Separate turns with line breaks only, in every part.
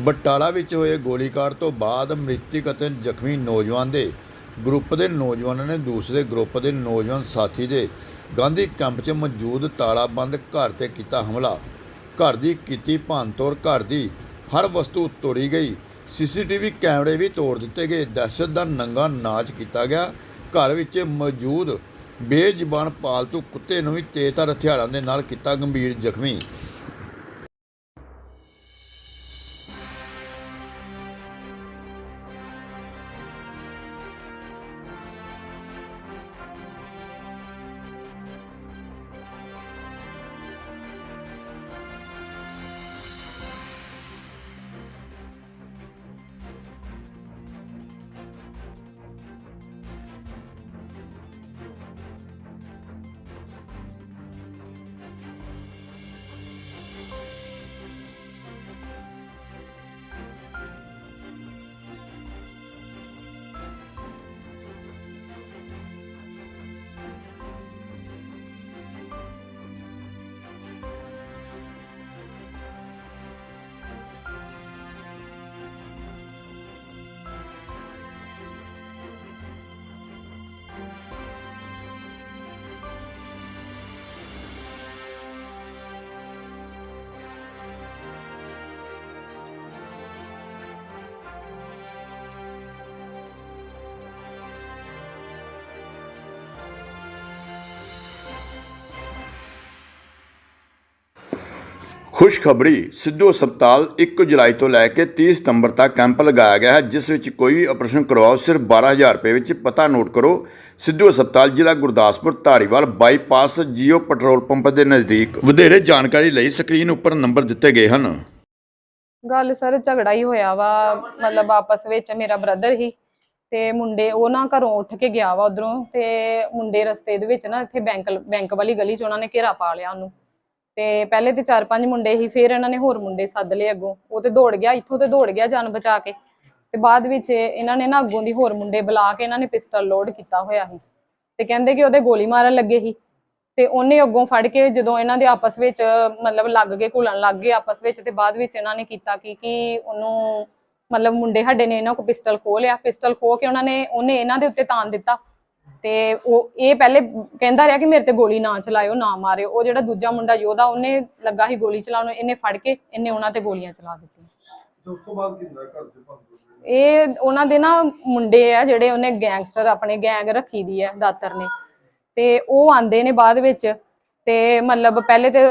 ਬਟਾਲਾ ਵਿੱਚ ਹੋਏ ਗੋਲੀਕਾਂਡ ਤੋਂ ਬਾਅਦ ਮ੍ਰਿਤਕ ਅਤੇ ਜ਼ਖਮੀ ਨੌਜਵਾਨ ਦੇ ਗਰੁੱਪ ਦੇ ਨੌਜਵਾਨਾਂ ਨੇ ਦੂਸਰੇ ਗਰੁੱਪ ਦੇ ਨੌਜਵਾਨ ਸਾਥੀ ਦੇ ਗਾਂਧੀ ਕੈਂਪ 'ਚ ਮੌਜੂਦ ਤਾਲਾਬੰਦ ਘਰ ਤੇ ਕੀਤਾ ਹਮਲਾ। ਘਰ ਦੀ ਕੀਤੀ ਭੰਨਤੋੜ, ਘਰ ਦੀ ਹਰ ਵਸਤੂ ਤੋੜੀ ਗਈ। ਸੀਸੀਟੀਵੀ ਕੈਮਰੇ ਵੀ ਤੋੜ ਦਿੱਤੇ ਗਏ। ਦਹਿਸ਼ਤ ਦਾ ਨੰਗਾ ਨਾਚ ਕੀਤਾ ਗਿਆ। ਘਰ ਵਿੱਚ ਮੌਜੂਦ ਬੇਜ਼ੁਬਾਨ ਪਾਲਤੂ ਕੁੱਤੇ ਨੂੰ ਵੀ ਤੇਜ਼ਧਾਰ ਹਥਿਆਰਾਂ ਦੇ ਨਾਲ ਕੀਤਾ ਗੰਭੀਰ ਜ਼ਖਮੀ। ਖੁਸ਼ਖਬਰੀ ਸਿੱਧੂ ਹਸਪਤਾਲ 1 ਜੁਲਾਈ ਤੋਂ ਲੈ ਕੇ 30 ਸਤੰਬਰ ਤੱਕ ਕੈਂਪ ਲਗਾਇਆ ਗਿਆ ਹੈ, ਜਿਸ ਵਿੱਚ ਕੋਈ ਵੀ ਆਪਰੇਸ਼ਨ ਕਰਵਾਓ, ਸਿਰਫ 12000 ਰੁਪਏ ਵਿੱਚ ਪਤਾ ਨੋਟ ਕਰੋ। ਸਿੱਧੂ ਹਸਪਤਾਲ ਜ਼ਿਲ੍ਹਾ Gurdaspur Dhariwal bypass Jio petrol pump ਦੇ ਨਜ਼ਦੀਕ। ਵਧੇਰੇ ਜਾਣਕਾਰੀ ਲਈ ਸਕਰੀਨ ਉੱਪਰ ਨੰਬਰ ਦਿੱਤੇ ਗਏ ਹਨ।
ਗੱਲ ਸਰ, ਝਗੜਾ ਹੀ ਹੋਇਆ ਵਾ। ਮਤਲਬ ਆਪਸ ਵਿੱਚ ਮੇਰਾ ਬ੍ਰਦਰ ਹੀ ਤੇ ਮੁੰਡੇ, ਉਹ ਨਾ ਘਰੋਂ ਉੱਠ ਕੇ ਗਿਆ ਵਾ ਉਧਰੋਂ ਤੇ ਮੁੰਡੇ ਰਸਤੇ ਦੇ ਵਿੱਚ ਨਾ ਇੱਥੇ ਬੈਂਕ ਬੈਂਕ ਵਾਲੀ ਗਲੀ 'ਚ ਉਹਨਾਂ ਨੇ ਘੇਰਾ ਪਾ ਲਿਆ ਉਹਨੂੰ। ਤੇ ਪਹਿਲੇ ਤੇ ਚਾਰ ਪੰਜ ਮੁੰਡੇ ਹੀ ਫਿਰ ਇਹਨਾਂ ਨੇ ਹੋਰ ਮੁੰਡੇ ਸੱਦ ਲਏ ਅੱਗੋਂ। ਉਹ ਤੇ ਦੌੜ ਗਿਆ, ਇੱਥੋਂ ਤੇ ਦੌੜ ਗਿਆ ਜਾਨ ਬਚਾ ਕੇ। ਤੇ ਬਾਅਦ ਵਿੱਚ ਇਹਨਾਂ ਨੇ ਨਾ ਅੱਗੋਂ ਦੀ ਹੋਰ ਮੁੰਡੇ ਬੁਲਾ ਕੇ ਇਹਨਾਂ ਨੇ ਪਿਸਟਲ ਲੋਡ ਕੀਤਾ ਹੋਇਆ ਸੀ। ਤੇ ਕਹਿੰਦੇ ਕਿ ਉਹਦੇ ਗੋਲੀ ਮਾਰਨ ਲੱਗੇ ਸੀ। ਤੇ ਉਹਨੇ ਅੱਗੋਂ ਫੜ ਕੇ ਜਦੋਂ ਇਹਨਾਂ ਦੇ ਆਪਸ ਵਿੱਚ, ਮਤਲਬ ਲੱਗ ਗਏ, ਘੁਲਣ ਲੱਗ ਗਏ ਆਪਸ ਵਿੱਚ ਤੇ ਬਾਅਦ ਵਿੱਚ ਇਹਨਾਂ ਨੇ ਕੀਤਾ ਕਿ ਕਿ ਉਹਨੂੰ ਮਤਲਬ ਮੁੰਡੇ ਸਾਡੇ ਨੇ ਇਹਨਾਂ ਕੋ ਪਿਸਟਲ ਖੋਹ ਲਿਆ। ਪਿਸਟਲ ਖੋਹ ਕੇ ਉਹਨਾਂ ਨੇ, ਉਹਨੇ ਇਹਨਾਂ ਦੇ ਉੱਤੇ ਤਾਨ ਦਿੱਤਾ। ਤੇ ਉਹ ਇਹ ਪਹਿਲੇ ਕਹਿੰਦਾ ਰਿਹਾ ਕਿ ਮੇਰੇ ਤੇ ਗੋਲੀ ਨਾ ਚਲਾਇਓ ਨਾ ਮਾਰਿਓ। ਉਹ ਜਿਹੜਾ ਦੂਜਾ ਮੁੰਡਾ ਯੋਧਾ ਉਹਨੇ ਲੱਗਾ ਸੀ ਗੋਲੀ ਚਲਾਉਣ ਇਹਨੇ ਫੜ ਕੇ ਇਹਨੇ ਉਹਨਾਂ ਤੇ ਗੋਲੀਆਂ ਚਲਾ ਦਿੱਤੀਆਂ।
ਤੇ ਉਸ ਤੋਂ ਬਾਅਦ ਕੀ ਹੁੰਦਾ ਘਰ ਦੇ ਭੰਗ
ਇਹ ਉਹਨਾਂ ਦੇ ਨਾ ਮੁੰਡੇ ਆ ਜਿਹੜੇ ਉਹਨੇ ਗੈਂਗਸਟਰ ਆਪਣੇ ਗੈਂਗ ਰੱਖੀ ਦੀ ਹੈ ਦਾਤਰ ਨੇ। ਤੇ ਉਹ ਆਂਦੇ ਨੇ ਬਾਅਦ ਵਿੱਚ ਤੇ ਮਤਲਬ ਪਹਿਲੇ ਤੇ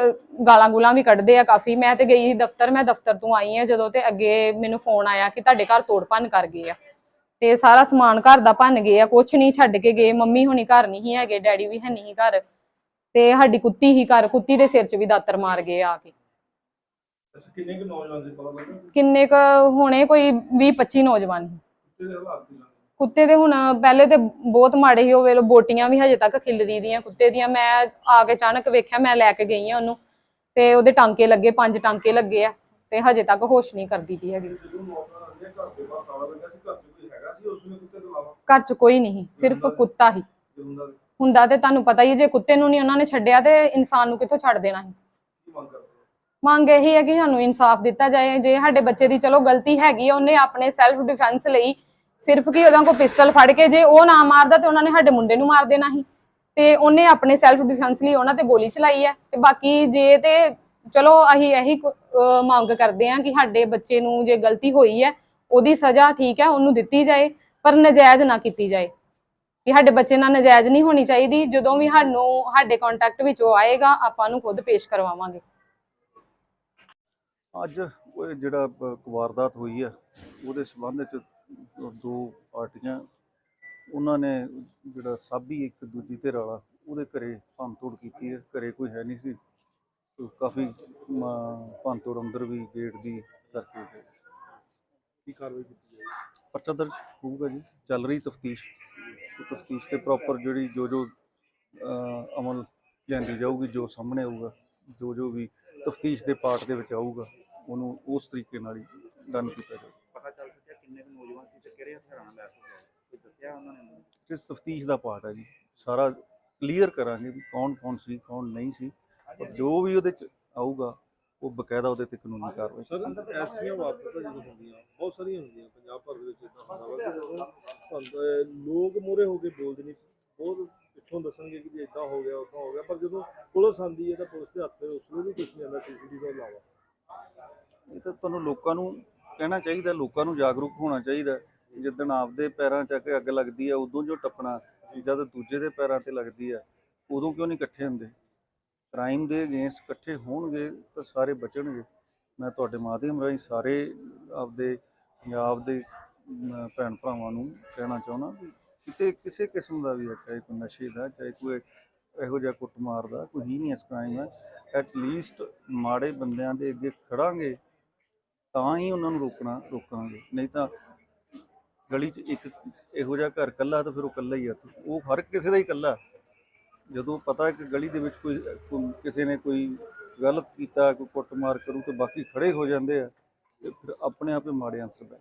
ਗਾਲਾਂ ਗੁਲਾਂ ਵੀ ਕੱਢਦੇ ਆ ਕਾਫੀ। ਮੈਂ ਤੇ ਗਈ ਸੀ ਦਫ਼ਤਰ ਮੈਂ ਦਫ਼ਤਰ ਤੋਂ ਆਈ ਆ ਜਦੋਂ ਤੇ ਅੱਗੇ ਮੈਨੂੰ ਫੋਨ ਆਇਆ ਕਿ ਤੁਹਾਡੇ ਘਰ ਤੋੜ ਭੰਨ ਕਰ ਗਏ ਆ। ਤੇ ਸਾਰਾ ਸਮਾਨ ਘਰ ਦਾ ਭੰਨ ਗਏ ਆ ਕੁਛ ਨਹੀਂ ਛੱਡ ਕੇ ਗਏ ਮੰਮੀ ਹੁਣੀ ਘਰ ਨਹੀਂ ਸੀ ਹੈਗੇ ਡੈਡੀ ਵੀ ਹੈ ਨਹੀਂ ਘਰ। ਤੇ ਸਾਡੀ ਕੁੱਤੀ ਹੀ ਘਰ ਕੁੱਤੀ ਦੇ ਸਿਰ 'ਚ ਵੀ ਦਾਤਰ ਮਾਰ ਗਏ ਆ ਕੇ।
ਅੱਛਾ ਕਿੰਨੇ ਕੁ ਨੌਜਵਾਨ ਦੇ ਪਤਾ ਲੱਗਾ
ਕਿੰਨੇ ਕ ਹੋਣੇ ਕੋਈ 20 25 ਨੌਜਵਾਨ ਸੀ।
ਕਿਤੇ ਦੇ ਹਾਲਾਤ ਕੀ ਲੱਗੇ
ਕੁੱਤੇ ਦੇ ਹੁਣ ਪਹਿਲੇ ਤੇ ਬਹੁਤ ਮਾੜੇ ਸੀ ਉਹ ਵੇਲੇ ਬੋਟੀਆਂ ਵੀ ਹਜੇ ਤੱਕ ਖਿਲਰੀ ਦੀਆਂ ਕੁੱਤੇ ਦੀਆਂ। ਮੈਂ ਆ ਕੇ ਅਚਾਨਕ ਵੇਖਿਆ ਮੈਂ ਲੈ ਕੇ ਗਈ ਆ ਉਹਨੂੰ। ਤੇ ਉਹਦੇ ਟਾਂਕੇ ਲੱਗੇ ਪੰਜ ਟਾਂਕੇ ਲੱਗੇ ਆ ਤੇ ਹਜੇ ਤੱਕ ਹੋਸ਼ ਨਹੀਂ ਕਰਦੀ ਪਈ ਹੈਗੀ।
ਜਦੋਂ ਨੌਜਵਾਨ ਆਉਂਦੇ ਆ, ਘਰ ਦੇ ਬਾਹਰ ਤਾਲਾ ਲੱਗਾ ਸੀ ਘਰ
ਘਰ 'ਚ ਕੋਈ ਨਹੀਂ ਸਿਰਫ ਕੁੱਤਾ ਹੀ।
ਹੁੰਦਾ ਤਾਂ
ਤੁਹਾਨੂੰ ਪਤਾ ਹੀ ਹੈ, ਜੇ ਕੁੱਤੇ ਨੂੰ ਨਹੀਂ ਉਹਨਾਂ ਨੇ ਛੱਡਿਆ ਤੇ ਇਨਸਾਨ ਨੂੰ ਕਿੱਥੋਂ ਛੱਡ ਦੇਣਾ ਸੀ?
ਮੰਗ ਕਰਦੇ ਹੋ?
ਮੰਗ ਇਹੀ ਹੈ ਕਿ ਸਾਨੂੰ ਇਨਸਾਫ ਦਿੱਤਾ ਜਾਏ। ਜੇ ਸਾਡੇ ਬੱਚੇ ਦੀ ਚਲੋ ਗਲਤੀ ਹੈਗੀ ਆ ਉਹਨੇ ਆਪਣੇ ਸੈਲਫ ਡਿਫੈਂਸ ਲਈ ਸਿਰਫ ਕਿ ਉਹਦਾਂ ਕੋ ਪਿਸਟਲ ਫੜ ਕੇ ਜੇ ਉਹ ਨਾ ਮਾਰਦਾ ਤੇ ਉਹਨਾਂ ਨੇ ਸਾਡੇ ਮੁੰਡੇ ਨੂੰ ਮਾਰ ਦੇਣਾ ਸੀ। ਤੇ ਉਹਨੇ ਆਪਣੇ ਸੈਲਫ ਡਿਫੈਂਸ ਲਈ ਉਹਨਾਂ ਤੇ ਗੋਲੀ ਚਲਾਈ ਹੈ। ਤੇ ਬਾਕੀ ਜੇ ਤੇ ਚਲੋ ਅਸੀਂ ਇਹੀ ਮੰਗ ਕਰਦੇ ਹਾਂ ਕਿ ਸਾਡੇ ਬੱਚੇ ਨੂੰ ਜੇ ਗਲਤੀ ਹੋਈ ਹੈ ਉਹਦੀ ਸਜ਼ਾ ਠੀਕ ਹੈ, ਉਹਨੂੰ ਦਿੱਤੀ ਜਾਏ, ਪਰ ਨਜਾਇਜ਼ ਨਾ ਕੀਤੀ ਜਾਏ। ਕਿ ਸਾਡੇ ਬੱਚੇ ਨਾਲ ਨਜਾਇਜ਼ ਨਹੀਂ ਹੋਣੀ ਚਾਹੀਦੀ, ਜਦੋਂ ਵੀ ਸਾਨੂੰ, ਸਾਡੇ ਕੰਟੈਕਟ ਵਿੱਚ ਉਹ ਆਏਗਾ, ਆਪਾਂ ਨੂੰ ਖੁਦ ਪੇਸ਼ ਕਰਵਾਵਾਂਗੇ।
ਅੱਜ ਜਿਹੜਾ ਵਾਰਦਾਤ ਹੋਈ ਆ, ਉਹਦੇ ਸੰਬੰਧ ਵਿੱਚ ਦੋ ਪਾਰਟੀਆਂ, ਉਹਨਾਂ ਨੇ ਜਿਹੜਾ ਸਾਬੀ ਇੱਕ ਦੂਜੀ ਧਿਰ ਵਾਲਾ, ਉਹਦੇ ਘਰੇ ਭੰਨਤੋੜ ਕੀਤੀ ਹੈ ਘਰੇ ਕੋਈ ਹੈ ਨਹੀਂ ਸੀ। ਕਾਫੀ ਭੰਨਤੋੜ ਅੰਦਰ ਵੀ ਗੇਟ ਦੀ ਕਰਕੇ।
ਕੀ ਕਾਰਵਾਈ ਕੀਤੀ ਜਾਏ
ਪਰਚਾ ਦਰਜ ਹੋਊਗਾ ਜੀ। ਚੱਲ ਰਹੀ ਤਫਤੀਸ਼। ਤਫਤੀਸ਼ ਤੇ ਪ੍ਰੋਪਰ ਜਿਹੜੀ ਜੋ ਜੋ ਅਹ, ਅਮਲ ਲਿਆਂਦੀ ਜਾਊਗੀ ਜੋ ਸਾਹਮਣੇ ਆਊਗਾ ਜੋ ਜੋ ਵੀ ਤਫਤੀਸ਼ ਦੇ ਪਾਰਟ ਦੇ ਵਿੱਚ ਆਊਗਾ ਉਹਨੂੰ ਉਸ ਤਰੀਕੇ ਨਾਲ ਹੀ ਡਨ ਕੀਤਾ ਜਾਊਗਾ
ਪਤਾ ਚੱਲ ਸਕਿਆ ਕਿੰਨੇ ਕੁ ਨੌਜਵਾਨ ਸੀ ਤੇ ਕਿਹੜੇ ਹਥਿਆਰਾਂ ਨਾਲ ਲੈਸ ਹੋਏ ਕੋਈ ਦੱਸਿਆ ਉਹਨਾਂ ਨੇ
ਇਸ ਤਫਤੀਸ਼ ਦਾ ਪਾਰਟ ਹੈ ਜੀ। ਸਾਰਾ ਕਲੀਅਰ ਕਰਾਂਗੇ ਵੀ ਕੌਣ ਕੌਣ ਸੀ ਕੌਣ ਨਹੀਂ ਸੀ। ਔਰ ਜੋ ਵੀ ਉਹਦੇ ਚ ਆਊਗਾ ਉਹ ਬਕਾਇਦਾ ਉਹਦੇ ਤੇ ਕਾਨੂੰਨੀ ਕਾਰਵਾਈ
ਸਰ ਐਸੀਆਂ ਵਾਰਦਾਤਾਂ ਜਦੋਂ ਹੁੰਦੀਆਂ ਬਹੁਤ ਸਾਰੀਆਂ ਹੁੰਦੀਆਂ ਪੰਜਾਬ ਭਰ ਦੇ ਵਿੱਚ ਇਦਾਂ ਹੁੰਦਾ ਵਾ ਕਿ ਲੋਕ ਮੂਹਰੇ ਹੋ ਕੇ ਬੋਲਦੇ ਨਹੀਂ ਬਹੁਤ ਪਿੱਛੋਂ ਦੱਸਣਗੇ ਕਿ ਇਦਾਂ ਹੋ ਗਿਆ ਉਦਾਂ ਹੋ ਗਿਆ ਪਰ ਜਦੋਂ ਪੁਲਿਸ ਆਂਦੀ ਹੈ ਤਾਂ ਪੁਲਿਸ ਦੇ ਹੱਥ ਉਸ ਨੂੰ ਵੀ ਕੁਝ ਨਹੀਂ ਆਉਂਦਾ ਸੀਸੀਟੀਵੀ ਤੋਂ ਇਲਾਵਾ।
ਇਹ ਤਾਂ ਤੁਹਾਨੂੰ ਲੋਕਾਂ ਨੂੰ ਕਹਿਣਾ ਚਾਹੀਦਾ ਲੋਕਾਂ ਨੂੰ ਜਾਗਰੂਕ ਹੋਣਾ ਚਾਹੀਦਾ। ਜਿੱਦਣ ਆਪਦੇ ਪੈਰਾਂ 'ਚ ਅੱਗ ਲੱਗਦੀ ਆ ਉਦੋਂ ਜੋ ਟੱਪਣਾ ਜਦ ਦੂਜੇ ਦੇ ਪੈਰਾਂ ਤੇ ਲੱਗਦੀ ਆ ਉਦੋਂ ਕਿਉਂ ਨਹੀਂ ਇਕੱਠੇ ਹੁੰਦੇ? ਕ੍ਰਾਈਮ ਦੇ ਅਗੇਂਸਟ ਇਕੱਠੇ ਹੋਣਗੇ ਤਾਂ ਸਾਰੇ ਬਚਣਗੇ। ਮੈਂ ਤੁਹਾਡੇ ਮਾਧਿਅਮ ਰਾਹੀਂ ਸਾਰੇ ਆਪਦੇ ਪੰਜਾਬ ਦੇ ਭੈਣ ਭਰਾਵਾਂ ਨੂੰ ਕਹਿਣਾ ਚਾਹੁੰਦਾ ਵੀ ਕਿਤੇ ਕਿਸੇ ਕਿਸਮ ਦਾ ਵੀ ਹੈ ਚਾਹੇ ਕੋਈ ਨਸ਼ੇ ਦਾ, ਚਾਹੇ ਕੋਈ ਇਹੋ ਜਿਹਾ ਕੁੱਟਮਾਰ ਦਾ, ਕੋਈ ਹੀ ਨਹੀਂ ਇਸ ਕ੍ਰਾਈਮ ਹੈ ਐਟ ਲੀਸਟ ਮਾੜੇ ਬੰਦਿਆਂ ਦੇ ਅੱਗੇ ਖੜਾਂਗੇ, ਤਾਂ ਹੀ ਉਹਨਾਂ ਨੂੰ ਰੋਕਣਾ, ਰੋਕਾਂਗੇ। ਨਹੀਂ ਤਾਂ ਗਲੀ 'ਚ ਇੱਕ ਇਹੋ ਜਿਹਾ ਘਰ ਕੱਲਾ ਤਾਂ ਫਿਰ ਉਹ ਕੱਲਾ ਹੀ ਆ। ਉਹ ਹਰ ਕਿਸੇ ਦਾ ਹੀ ਕੱਲਾ ਜਦੋਂ ਪਤਾ ਕਿ ਗਲੀ ਦੇ ਵਿੱਚ ਕੋਈ, ਕੋਈ- ਕਿਸੇ ਨੇ ਕੋਈ ਗਲਤ ਕੀਤਾ, ਕੋਈ ਕੁੱਟਮਾਰ ਕਰੂ ਤਾਂ ਬਾਕੀ ਖੜੇ ਹੋ ਜਾਂਦੇ ਆ, ਤੇ ਫਿਰ ਆਪਣੇ ਆਪੇ ਮਾੜੇ ਆਨਸਰ ਬੈਠ